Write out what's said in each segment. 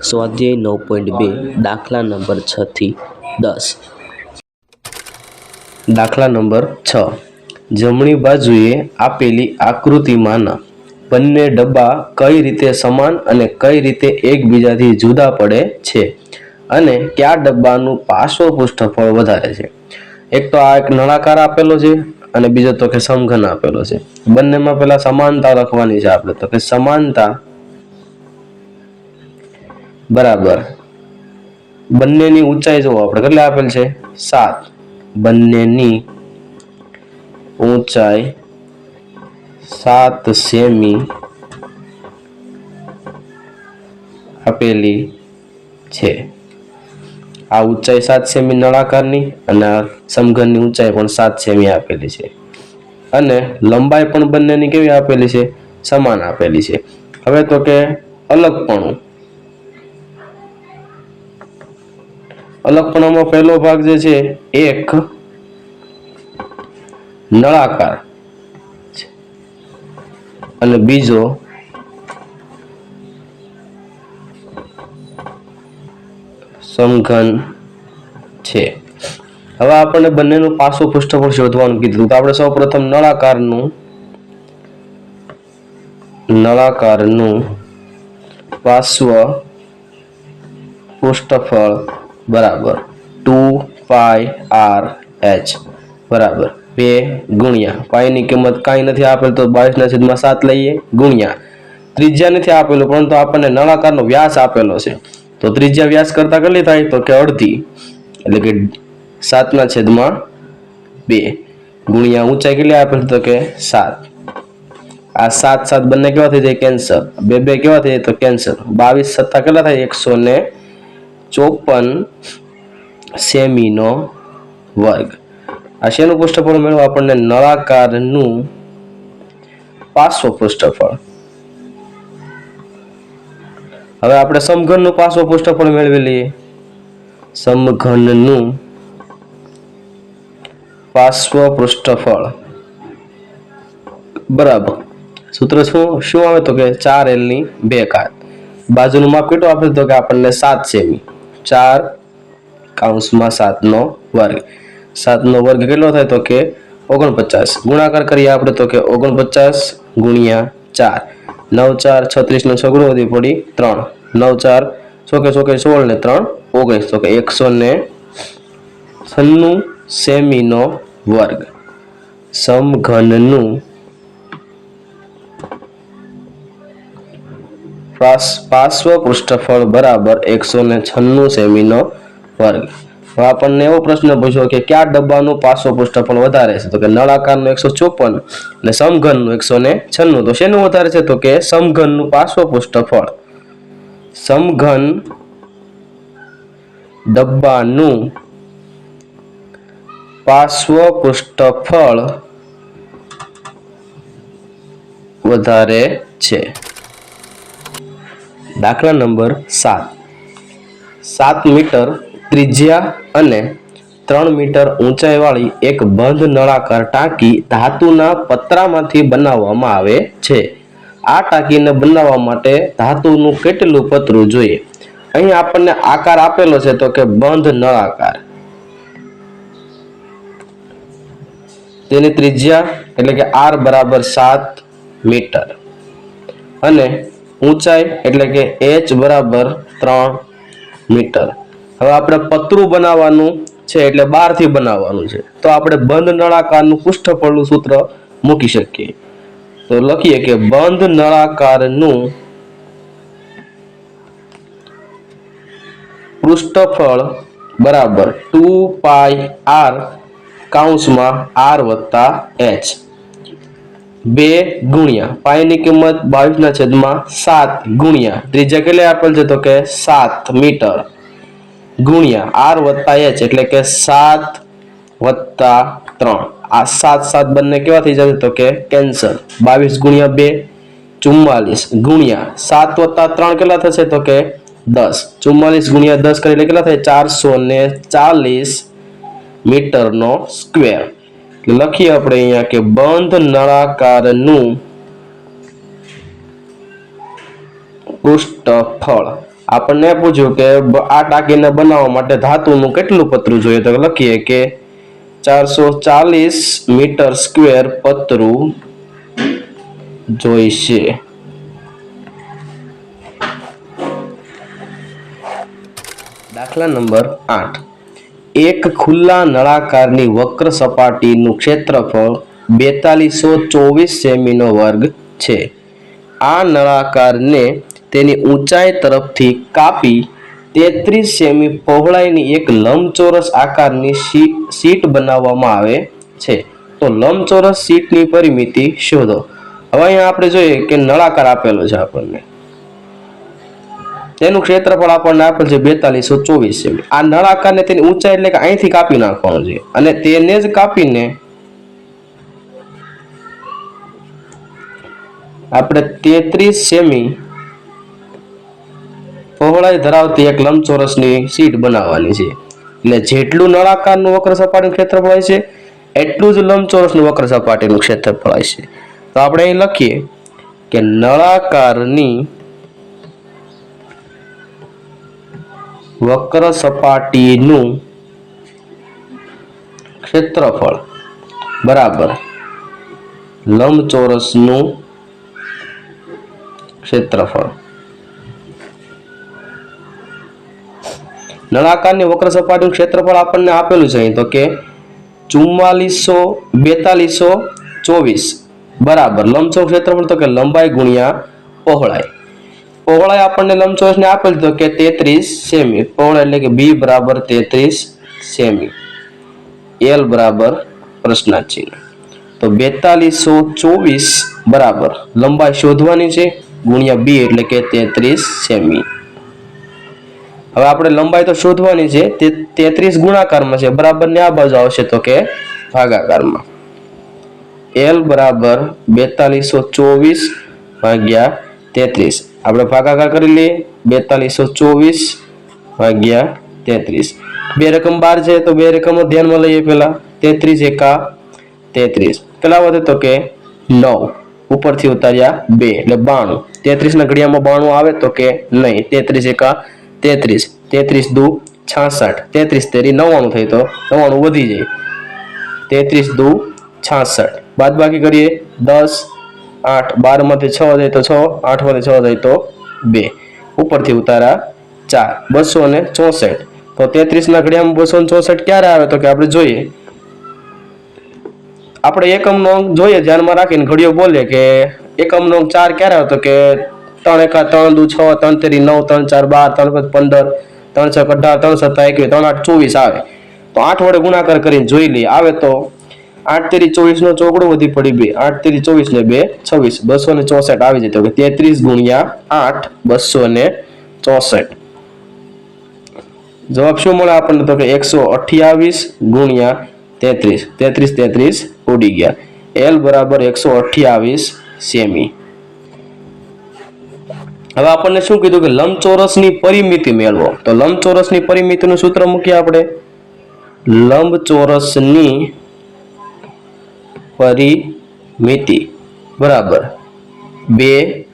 સ્વાધ્યાય નવ પોઈન્ટ બે, દાખલા નંબર છ થી દસ. દાખલા નંબર છ. જમણી બાજુએ આપેલી આકૃતિમાંના બંને ડબ્બા કઈ રીતે સમાન અને કઈ રીતે એકબીજાથી જુદા પડે છે અને કયા ડબ્બાનું પાર્શ્વ પૃષ્ઠફળ વધારે છે. એક તો આ એક નળાકાર આપેલો છે અને બીજો તો કે સમઘન આપેલો છે. બંનેમાં પહેલાં સમાનતા લખવાની છે આપણે, તો કે સમાનતા બરાબર. બંનેની ઊંચાઈ જોવો આપણે. કેટલી આપેલ છે? સાત. બંનેની ઊંચાઈ સાત સેમી આપેલી છે. આ ઊંચાઈ સાત સેમી નળાકારની અને આ સમઘનની ઊંચાઈ પણ સાત સેમી આપેલી છે. અને લંબાઈ પણ બંનેની કેવી આપેલી છે? સમાન આપેલી છે. હવે તો કે અલગપણું અલગપણામાં પહેલો ભાગ જે છે, એક નળાકાર અને બીજો સમઘન છે. હવે આપણને બંનેનું પાસું પૃષ્ઠફળ શોધવાનું કીધું. તો આપણે સૌપ્રથમ નળાકારનું નળાકારનું પાર્શ્વ પૃષ્ઠફળ બરાબર. Two pi R H. બરાબર. બે ગુણ્યા. પાયની કિંમત કાંઈ નથી આપેલ તો બાવીસના છેદમાં સાત લઈએ. ગુણ્યા. ત્રિજ્યા નથી આપેલું, પરંતુ આપણને નળાકારનો વ્યાસ આપેલો છે. તો ત્રિજ્યા વ્યાસ કરતાં કેટલી થાય? તો કે અડધી. એટલે કે સાતના છેદમાં બે. ગુણ્યા ઊંચાઈ કેટલી આપેલી? તો કે સાત. આ સાત સાત બંને કેવા થઈ જાય? કેન્સર બે બે કેવા થઈ જાય? તો કેન્સર બાવીસ સત્તા કેટલા થાય? એકસો ને ચોપન સેમીનો વર્ગ. આ શેનું પૃષ્ઠફળ મેળવવા આપણને નળાકારનું પાસો પૃષ્ઠફળ. હવે આપણે સમઘનનું પાસો પૃષ્ઠફળ મેળવી લઈએ. સમઘનનું પાર્શ્વ પૃષ્ઠફળ. બરાબર. સૂત્ર શું? શું આવે તો કે ચાર એલની બે કાત બાજુનું માપ કેટલું આપે તો કે આપણને સાત સેમી. ચાર કાઉન્સમાં સાતનો વર્ગ. સાતનો વર્ગ કેટલો થાય તો કે ઓગણપચાસ. ગુણાકાર કરીએ આપણે તો કે ઓગણપચાસ ગુણ્યા ચાર. નવ ચાર છત્રીસનો છગડો વધી પડી ત્રણ. નવ ચાર ચોકે ચોકે સોળ ને ત્રણ ઓગણીસ. તો કે એકસો ને છન્નું સેમીનો વર્ગ. સમઘનનું પાર્શ્વ પૃષ્ઠફળ બરાબર એકસો ને છન્નું સેમીનો વર્ગ. હવે આપણને એવો પ્રશ્ન પૂછ્યો કે કયા ડબ્બાનું પાર્શ્વ પૃષ્ઠફળ વધારે છે? તો કે નળાકારનું એકસો ચોપન અને સમઘનનું એકસો ને છન્નું. તો શેનું વધારે છે? તો કે સમઘનનું પાર્શ્વ પૃષ્ઠફળ સમઘન ડબ્બાનું પાર્શ્વ પૃષ્ઠફળ વધારે છે. દાખલા નંબર સાત. સાત મીટર ત્રિજ્યા અને ત્રણ મીટર ઊંચાઈવાળી એક બંધ નળાકાર ટાંકી ધાતુના પતરામાંથી બનાવવામાં આવે છે. આ ટાંકીને બનાવવા માટે ધાતુનું કેટલું પતરું જોઈએ? અહીં આપણને આકાર આપેલો છે તો કે બંધ નળાકાર. તેની ત્રિજ્યા એટલે કે આર બરાબર સાત મીટર. અને ઊંચાઈ એટલે કે એચ બરાબર ત્રણ મીટર. હવે આપણે પતરું બનાવવાનું છે એટલે બારથી બનાવવાનું છે. તો આપણે બંધ નળાકારનું પૃષ્ઠફળનું સૂત્ર મૂકી શકીએ. તો લખીએ કે બંધ નળાકારનું પૃષ્ઠફળ બરાબર ટુ પાય આર કાઉન્સમાં આર વત્તા એચ. બે ગુણ્યા. પાયની કિંમત બાવીસના છેદમાં સાત ગુણ્યા. ત્રીજા કેટલી આપેલ છે? તો કે સાત મીટર. ગુણ્યા. આર વત્તા એચ એટલે કે સાત વત્તા ત્રણ. આ સાત સાત બંને કેવા થઈ જશે? તો કે કેન્સર બાવીસ ગુણ્યા બે, ચુમ્માલીસ. ગુણ્યા. સાત વત્તા ત્રણ કેટલા થશે? તો કે દસ. ચુમ્માલીસ ગુણ્યા દસ કરીને કેટલા થાય? ચારસો ને ચાલીસ મીટરનો સ્ક્વેર. લખીએ આપણે અહીંયા કે બંધ નળાકારનું પૃષ્ઠફળ. આપણને પૂછ્યું કે આ ટાંકીને બનાવવા માટે ધાતુનું કેટલું પતરું જોઈએ? તો લખીએ કે ચારસો ચાલીસ મીટર સ્ક્વેર પતરું જોઈશે. દાખલા નંબર આઠ. એક ખુલ્લા નળાકારની વક્ર સપાટીનું ક્ષેત્રફળ બેતાલીસો ચોવીસ સેમીનો વર્ગ છે. આ નળાકારને તેની ઊંચાઈ તરફથી કાપી તેત્રીસ સેમી પહોળાઈની એક લંબચોરસ આકારની સીટ બનાવવામાં આવે છે. તો લંબચોરસ સીટની પરિમિતિ શોધો. હવે અહીંયા આપણે જોઈએ કે નળાકાર આપેલો છે આપણને. તેનું ક્ષેત્રફળ આપણને આપેલ છે બેતાલીસો ચોવીસ સેમી આ નળાકારને તેની ઊંચાઈ એટલે કે અહીંથી કાપી નાખવાનું છે. અને તેને જ કાપીને આપણે તેત્રીસ સેમી પહોળાઈ ધરાવતી એક લંબચોરસની સીટ બનાવવાની છે. એટલે જેટલું નળાકારનું વક્ર સપાટીનું ક્ષેત્રફળ હોય છે, એટલું જ લંબચોરસનું વક્ર સપાટીનું ક્ષેત્રફળ હોય છે. તો આપણે અહીં લખીએ કે નળાકારની વક્ર સપાટીનું ક્ષેત્રફળ બરાબર લંબચોરસનું ક્ષેત્રફળ. નળાકારની વક્ર સપાટીનું ક્ષેત્રફળ આપણને આપેલું છે અહીં તો કે ચુમ્માલીસો બેતાલીસો ચોવીસ. બરાબર લંબચોર ક્ષેત્રફળ તો કે લંબાઈ ગુણ્યા પહોળાઈ. પહોળાઈ આપણને લંબચોરસને આપેલ તો કે તેત્રીસ સેમી. પહોળાઈ એટલે કે બી બરાબર તેત્રીસ સેમી. એલ બરાબર પ્રશ્ન ચિહ્ન તો બેતાલીસો ચોવીસ બરાબર. લંબાઈ શોધવાની છે. ગુણ્યા બી એટલે કે તેત્રીસ સેમી. હવે આપણે લંબાઈ તો શોધવાની છે. તે તેત્રીસ ગુણાકારમાં છે. બરાબર ને આ બાજુ આવશે તો કે ભાગાકારમાં. એલ બરાબર બેતાલીસો ચોવીસ ભાગ્યા તેત્રીસ. આપણે ભાગાકાર કરી લઈએ. બેતાલીસો ચોવીસ ભાગ્યા તેત્રીસ. બે રકમ બાર છે તો બે રકમો ધ્યાનમાં લઈએ પહેલાં. તેત્રીસ એકા તેત્રીસ. પેલા વધે તો કે નવ. ઉપરથી ઉતાર્યા બે એટલે બાણું. તેત્રીસ ના ઘડિયામાં બાણું આવે તો કે નહીં. તેત્રીસ એકા તેત્રીસ. તેત્રીસ દુ છાસઠ. તેત્રીસ તેરી નવ્વાણું થઈ તો નવ્વાણું વધી જાય. તેત્રીસ દુ છાસઠ. બાદ બાકી કરીએ. દસ આઠ, બારમાંથી છ જાય તો છ, આઠમાંથી છ જાય તો બે. ઉપરથી ઉતારા ચાર, બસો ને ચોસઠ. તો તેત્રીસના ઘડિયામાં બસો ને ચોસઠ ક્યારે આવે તો કે આપણે જોઈએ. આપણે એકમનો અંક જોઈએ, ધ્યાનમાં રાખીને ઘડીઓ બોલીએ કે એકમનો અંક ચાર ક્યારે આવે તો કે ત્રણ એકા, ત્રણ દુ છ, ત્રણ તેરી નવ, ત્રણ ચાર બાર, ત્રણ પાંચ પંદર, ત્રણ છ અઢાર, ત્રણ સત્તા એકવીસ, ત્રણ આઠ ચોવીસ આવે. તો આઠ વડે ગુણાકાર કરીને જોઈ લઈએ. આવે તો આઠ તેરી ચોવીસ નો ચોકડો વધી પડી બે. આઠ તેરી ચોવીસ ને બે, છવ્વીસ. બસો ને ચોસઠ. આવી જતો કે તેત્રીસ ગુણ્યા આઠ બસો ને ચોસઠ. જવાબ શું મળે આપણને? તો કે એકસો અઠ્યાવીસ ગુણ્યા તેત્રીસ. તેત્રીસ તેત્રીસ ઉડી ગયા. એલ બરાબર એકસો અઠ્યાવીસ સેમી. હવે આપણને શું કીધું કે લંબચોરસની પરિમિતિ મેળવો. તો લંબચોરસની પરિમિતિનું સૂત્ર મૂકીએ આપણે. લંબચોરસની પરિમિતિ. બરાબર. બે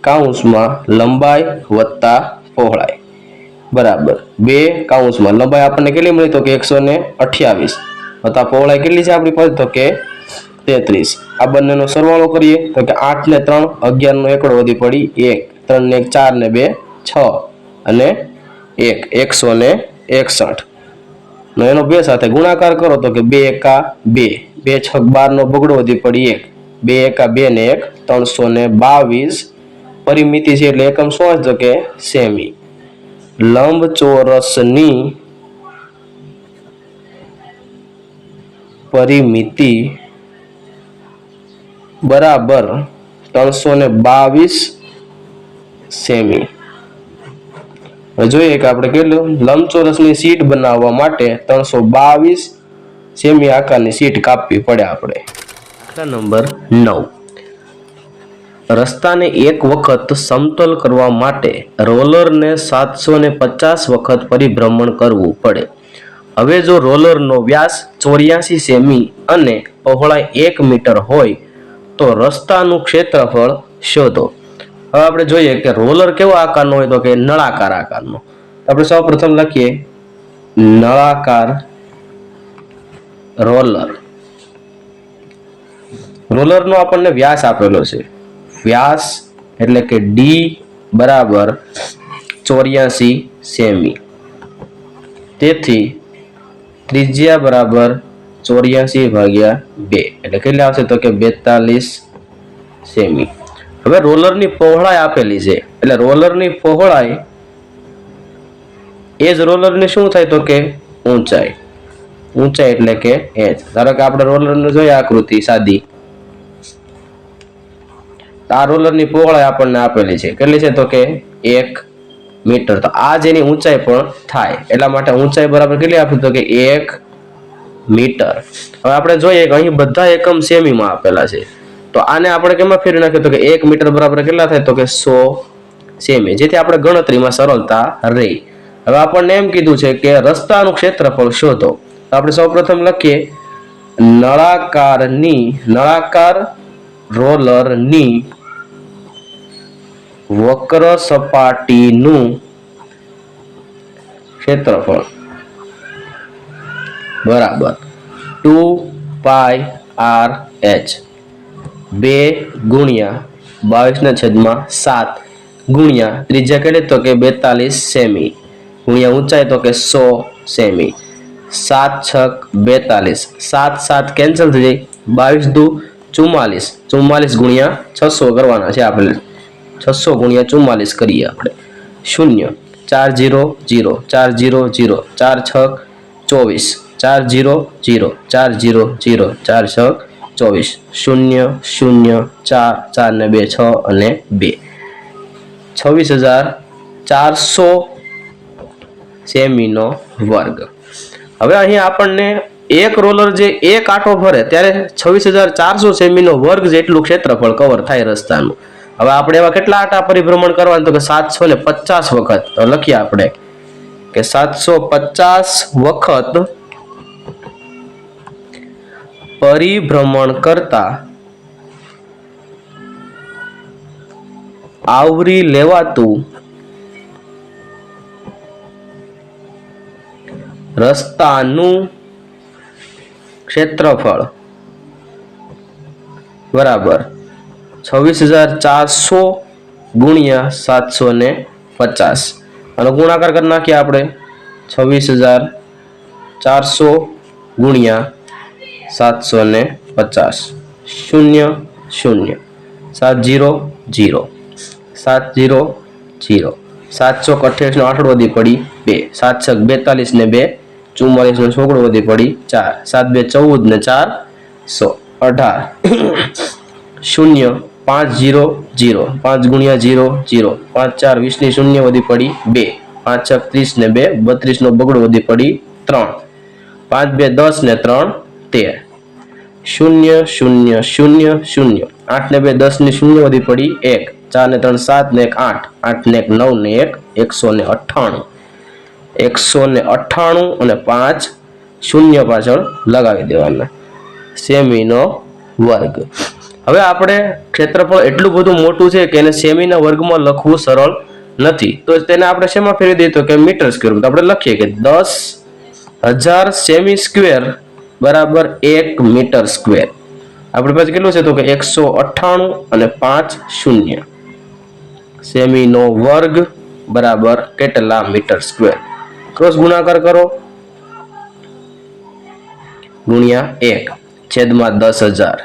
કાઉન્સમાં લંબાઈ વત્તા પહોળાઈ. બરાબર. બે કાઉન્સમાં લંબાઈ આપણને કેટલી મળી? તો કે એકસો ને અઠ્યાવીસ. વત્તા પહોળાઈ કેટલી છે આપણી પાસે? તો કે તેત્રીસ. આ બંનેનો સરવાળો કરીએ. તો કે આઠ ને ત્રણ, અગિયારનો એકડો વધી પડી એક. ત્રણ ને એક, ચાર ને બે, છ. અને એક. એકસો ને એકસઠ. નો એનો બે સાથે ગુણાકાર કરો. તો કે બે એકા બે. બે છ બાર નો બગડો વધી પડી એક. બે એકા બે ને એક, ત્રણસો ને બાવીસ. પરિમિતિ છે એટલે એકમ શું હશે કે સેમી. લંબચોરસની પરિમિતિ બરાબર ત્રણસો ને બાવીસ સેમી. જોઈએ કે આપણે કેટલું? લંબચોરસની સીટ બનાવવા માટે ત્રણસો બાવીસ સેમી આકારની સીટ કાપવી પડે આપણે. દાખલા નંબર નવ. રસ્તાને એક વખત સમતોલ કરવા માટે રોલરને સાતસો ને પચાસ વખત પરિભ્રમણ કરવું પડે. હવે જો રોલરનો વ્યાસ ચોર્યાસી સેમી અને પહોળાઈ એક મીટર હોય, તો રસ્તાનું ક્ષેત્રફળ શોધો. હવે આપણે જોઈએ કે રોલર કેવો આકારનો હોય તો કે નળાકાર આકારનો. આપણે સૌ પ્રથમ લખીએ, નળાકાર રોલર. રોલરનો આપણને વ્યાસ આપેલો છે. વ્યાસ એટલે કે ડી બરાબર ચોર્યાસી સેમી. તેથી ત્રિજ્યા બરાબર ચોર્યાસી ભાગ્યા બે. એટલે કેટલી આવશે? તો કે બેતાલીસ સેમી. હવે રોલરની પહોળાઈ આપેલી છે. એટલે રોલરની પહોળાઈ એ જ રોલરની શું થાય? તો કે ઊંચાઈ. ઊંચાઈ એટલે કે એચ ધારો કે આપણે રોલરને જોઈએ આકૃતિ, સાદી. આ રોલરની પહોળાઈ આપણને આપેલી છે. કેટલી છે તો કે એક મીટર. તો આ જેની ઊંચાઈ પણ થાય. એટલા માટે ઊંચાઈ બરાબર કેટલી આપી? તો કે એક મીટર. હવે આપણે જોઈએ કે અહીં બધા એકમ સેમીમાં આપેલા છે. તો આને આપણે કેમાં ફેરવી નાખીએ તો કે એક મીટર બરાબર કેટલા થાય? તો કે સો સેમી. જેથી આપણે ગણતરીમાં સરળતા રહી. હવે આપણને એમ કીધું છે કે રસ્તાનું ક્ષેત્રફળ શોધો. તો આપણે સૌપ્રથમ લખીએ. નળાકારની, નળાકાર રોલરની વક્ર સપાટીનું ક્ષેત્રફળ. બરાબર. Two pi R H. બે ગુણ્યા બાવીસના છેદમાં સાત. ગુણ્યા ત્રીજા કેટલી તો કે બેતાલીસ સેમી. ગુણ્યા ઊંચાઈ તો કે સો સેમી. સાત છક બેતાલીસ. સાત સાત કેન્સલ થઈ જાય. બાવીસ દુ ચુમ્માલીસ. ચુમ્માલીસ ગુણ્યા છસો કરવાના છે આપણે. છસો ગુણ્યા ચુમ્માલીસ કરીએ આપણે. શૂન્ય. ચાર જીરો જીરો. ચાર જીરો જીરો. ચાર છક ચોવીસ. ચાર જીરો જીરો. ચાર જીરો જીરો. ચાર છક ચોવીસ. શૂન્ય શૂન્ય, ચાર ચાર ને બે, છ અને બે. છવ્વીસ હજાર ચારસો સેમીનો વર્ગ. હવે અહીં આપણને એક રોલર જે એક આંટો ભરે ત્યારે છવ્વીસ હજાર ચારસો સેમીનો વર્ગ જેટલું ક્ષેત્રફળ કવર થાય રસ્તાનું. હવે આપણે એવા કેટલા આંટા પરિભ્રમણ કરવાનું? તો કે સાતસો ને પચાસ વખત. તો લખીએ આપણે કે સાતસો પચાસ વખત પરિભ્રમણ કરતા આવરી લેવાતું રસ્તાનું ક્ષેત્રફળ. બરાબર. છવ્વીસ હજાર ચારસો ગુણ્યા સાતસો ને પચાસ. અને ગુણાકાર કરી નાખીએ આપણે. છવ્વીસ હજાર ચારસો ગુણ્યા સાતસો ને પચાસ. શૂન્ય શૂન્ય. સાત જીરો જીરો. સાત જીરો જીરો. સાતસો અઠ્યાવીસનો આઠડો વધી પડી બે. સાત છક બેતાલીસ ને બે. ચુમ્માલીસનો છોકરો વધી પડી ચાર. સાત, બે, ચૌદ ને ચાર, સો, અઢાર. શૂન્ય, પાંચ, જીરો જીરો. પાંચ ગુણ્યા જીરો જીરો. પાંચ, ચાર વીસની શૂન્ય વધી પડી બે. પાંચ, છ, ત્રીસ ને બે. બત્રીસનો બગડો વધી પડી ત્રણ. પાંચ, બે, દસ ને ત્રણ, તેર. શૂન્ય શૂન્ય શૂન્ય શૂન્ય. આઠ ને બે દસની શૂન્ય વધી પડી એક. ચાર ને ત્રણ, સાત ને એક, આઠ. આઠ ને એક, નવ ને એક, એકસો ને અઠ્ઠાણું. એકસો ને અઠ્ઠાણું અને પાંચ શૂન્ય પાછળ લગાવી દેવાના. સેમીનો વર્ગ. હવે આપણે ક્ષેત્રફળ એટલું બધું મોટું છે કે એને સેમીના વર્ગમાં લખવું સરળ નથી. તો તેને આપણે શેમાં ફેરવી દઈએ તો કે મીટર સ્ક્વેર. તો આપણે લખીએ કે દસ હજાર સેમી સ્ક્વેર બરાબર એક મીટર સ્ક્વેર. આપણી પાસે કેટલું છે તો કે એકસો અઠ્ઠાણું અને પાંચ શૂન્ય. સેમીનો વર્ગ બરાબર કેટલા મીટર સ્ક્વેર? ક્રોસ ગુણાકાર કરો. ગુણ્યા એક, છેદમાં દસ હજાર.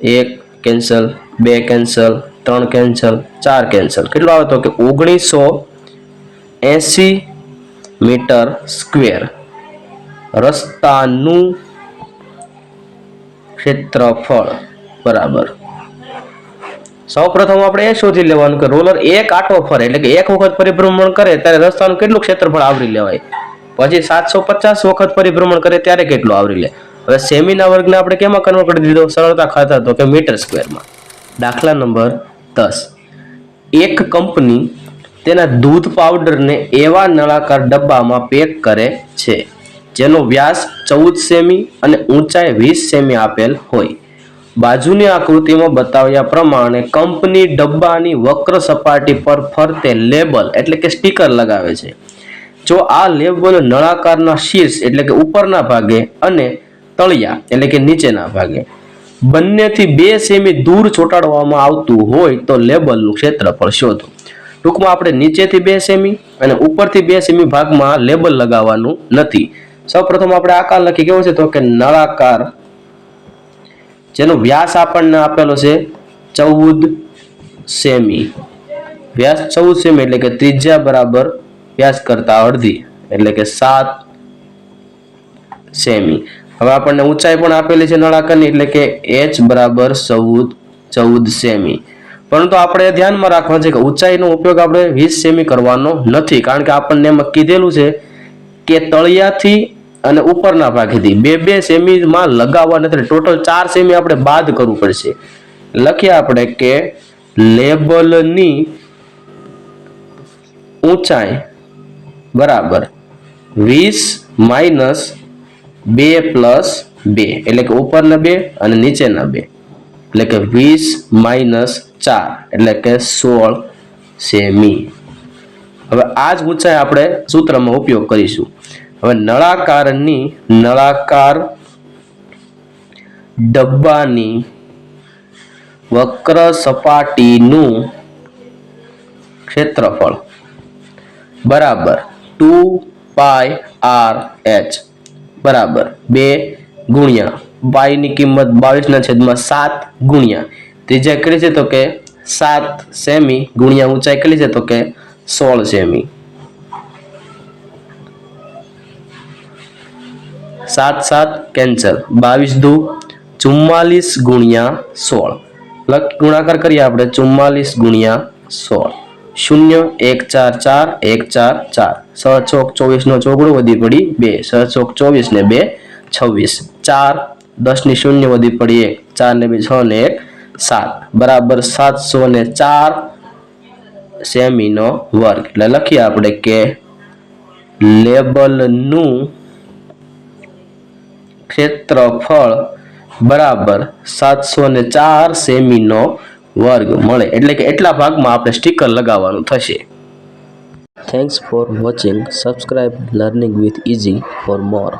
એક કેન્સલ બે કેન્સલ ત્રણ કેન્સલ ચાર કેન્સલ કેટલો આવે તો કે ઓગણીસો એસી મીટર સ્ક્વેર. રસ્તાનું ક્ષેત્રફળ, બરાબર. સૌ પ્રથમ આપણે એ શોધી લેવાનું કે રોલર એક આટો ફરે, એટલે કે એક વખત પરિભ્રમણ કરે ત્યારે રસ્તાનું કેટલું ક્ષેત્રફળ આવરી લેવાય? પછી સાતસો પચાસ વખત પરિભ્રમણ કરે ત્યારે કેટલું આવરી લે? હવે સેમીના વર્ગને આપણે કેમાં કન્વર્ટ કરી દીધો? સરળતા ખાતા તો કે મીટર સ્ક્વેરમાં. દાખલા નંબર દસ. એક કંપની તેના દૂધ પાવડરને એવા નળાકાર ડબ્બામાં પેક કરે છે, જેનો વ્યાસ ચૌદ સેમી અને ઊંચાઈ વીસ સેમી આપેલ હોય. બાજુની આકૃતિમાં બતાવ્યા પ્રમાણે કંપની ડબ્બાની વક્ર સપાટી પર ફરતે લેબલ એટલે કે સ્ટીકર લગાવે છે. જો આ લેબલ નળાકારના શીર્ષ એટલે કે ઉપરના ભાગે અને તળિયા એટલે કે નીચેના ભાગે બંનેથી બે સેમી દૂર ચોંટાડવામાં આવતું હોય તો લેબલનું ક્ષેત્રફળ શોધો. ટૂંકમાં આપણે નીચેથી બે સેમી અને ઉપરથી બે સેમી ભાગમાં લેબલ લગાવવાનું નથી. સૌપ્રથમ આપણે આકાર લખી કેવો છે તો કે નળાકાર જેનો વ્યાસ આપણને આપેલો છે ચૌદ સેમી. વ્યાસ ચૌદ સેમી એટલે કે ત્રિજ્યા બરાબર વ્યાસ કરતા અડધી, એટલે કે સાત સેમી. હવે આપણને ઊંચાઈ પણ આપેલી છે નળાકારની, એટલે કે એચ બરાબર ચૌદ ચૌદ સેમી. પરંતુ આપણે ધ્યાનમાં રાખવાનું છે કે ઊંચાઈનો ઉપયોગ આપણે વીસ સેમી કરવાનો નથી, કારણ કે આપણને એમાં કીધેલું છે કે તળિયાથી અને ઉપરના ભાગેથી બે બે સેમીમાં લગાવવા નથી, ટોટલ ચાર સેમી આપણે બાદ કરવું પડશે. લખીએ આપણે કે લેબલની ઊંચાઈ બરાબર વીસ માઇનસ બે પ્લસ બે, એટલે કે ઉપરના બે અને નીચેના બે, એટલે કે વીસ માઇનસ ચાર, એટલે કે સોળ સેમી. હવે આ જ ઊંચાઈ આપણે સૂત્રમાં ઉપયોગ કરીશું. હવે નળાકારની નળાકાર ડબ્બાની વક્ર સપાટીનું ક્ષેત્રફળ. બરાબર. Two pi R H. બરાબર. બે ગુણ્યા. પાઈની કિંમત બાવીસના છેદમાં સાત ગુણ્યા. ત્રીજા કેટલી છે તો કે સાત સેમી ગુણ્યા ઊંચાઈ કેટલી છે તો કે સોળ સેમી. સાત સાત કેન્સલ. બાવીસ દુ, ચુમ્માલીસ ગુણ્યા સોળ. લખ ગુણાકાર કરીએ આપણે, ચુમ્માલીસ ગુણ્યા સોળ. શૂન્ય, એક, ચાર ચાર, એક, ચાર ચાર. છ ચોક ચોવીસનો ચોગડો વધી પડી બે. છ ચોક ચોવીસ ને બે, છવ્વીસ. ચાર દસની શૂન્ય વધી પડી એક. ચાર ને બે, છ ને એક, સાત. બરાબર સાતસો ને ચાર સેમીનો વર્ગ. એટલે લખીએ આપણે કે લેબલનું ક્ષેત્રફળ બરાબર સાતસો ને ચાર સેમીનો વર્ગ મળે. એટલે કે એટલા ભાગમાં આપણે સ્ટીકર લગાવવાનું થશે. Thanks for watching subscribe learning with easy for more